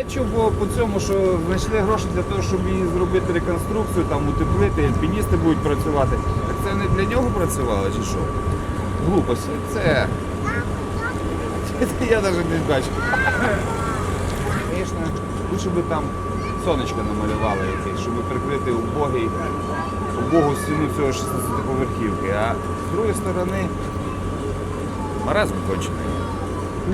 Я чув по, цьому, що знайшли гроші для того, щоб її зробити реконструкцію, там утеплити, альпіністи будуть працювати. Так це не для нього працювали чи що? Глупості. Це. Я навіть не бачу. Звісно, лучше би там сонечко намалювали якесь, щоб прикрити убогий, убогу стіну цього 16-поверхівки. А з другої сторони маразм кончений.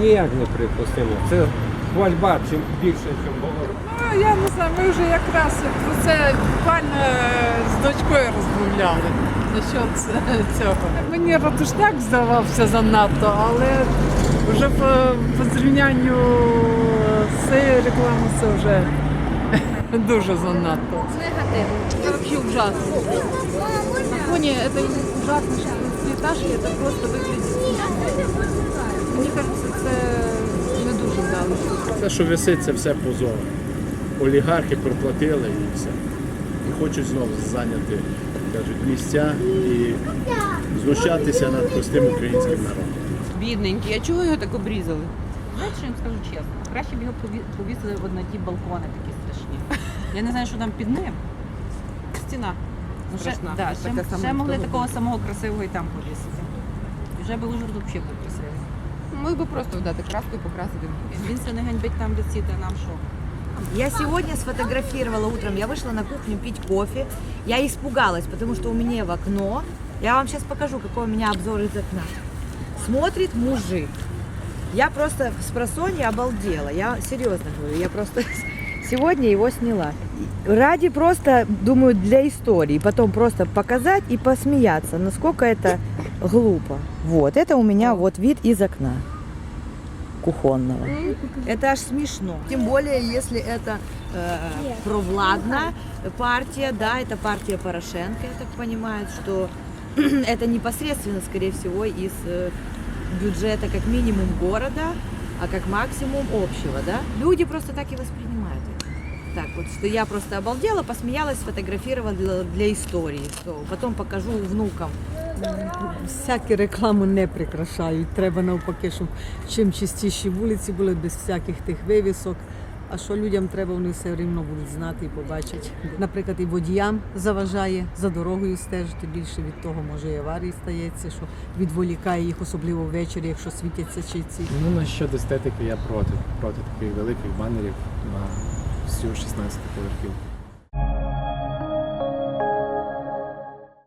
Ніяк не припустимо. Це хвальба, чим більше, чим говорить. Ну, я не знаю, ми вже якраз про це буквально е, з дочкою розмовляли. Насчет ц- цього. Мені ратушняк здавався занадто, але вже по, по зрівнянню з цією рекламою це вже дуже занадто. Негативно. Это вообще ужасно. На фоне этой ужасной 16-этажки это просто выглядит... Мені кажется, це не дуже вдало. те, що висить, це все позор. Олігархи проплатили і все. І хочуть знову зайняти кажуть, місця і знущатися над простим українським народом. Бідненький, а чого його так обрізали? Знаєте, що я вам скажу чесно? Краще б його повісили от на ті балкони такі страшні. Я не знаю, що там під ним. Стіна. Ну, ще, Страшна. да, ще, ще могли такого самого красивого і там повісити. І вже би Ужгород взагалі був красивий. Мог би просто вдати краску і покрасити. Він це не ганьбить там, де ціти, нам що? Я сегодня сфотографировала утром, я вышла на кухню пить кофе. Я испугалась, потому что у меня в окно, я вам сейчас покажу, какой у меня обзор из окна. Смотрит мужик. Я просто с просонья обалдела. Я серьезно говорю, я просто сегодня его сняла. Ради просто, думаю, для истории. Потом просто показать и посмеяться, насколько это глупо. Вот, это у меня вот вид из окна кухонного. Это аж смешно. Тем более, если это э, провладная партия, да, это партия Порошенко, я так понимаю, что это непосредственно, скорее всего, из э, бюджета как минимум города, а как максимум общего, да. Люди просто так и воспринимают это. Так вот, что я просто обалдела, посмеялась, сфотографировала для, для истории. Что потом покажу внукам. Всякі рекламу не прикрашають. Треба навпаки, щоб чим чистіші вулиці були без всяких тих вивісок. А що людям треба, вони все рівно будуть знати і побачать. Наприклад, і водіям заважає за дорогою стежити. Більше від того може і аварії стається, що відволікає їх, особливо ввечері, якщо світяться чи ці. Ну, на щодо естетики я проти. Проти таких великих банерів на всю 16 поверхівку.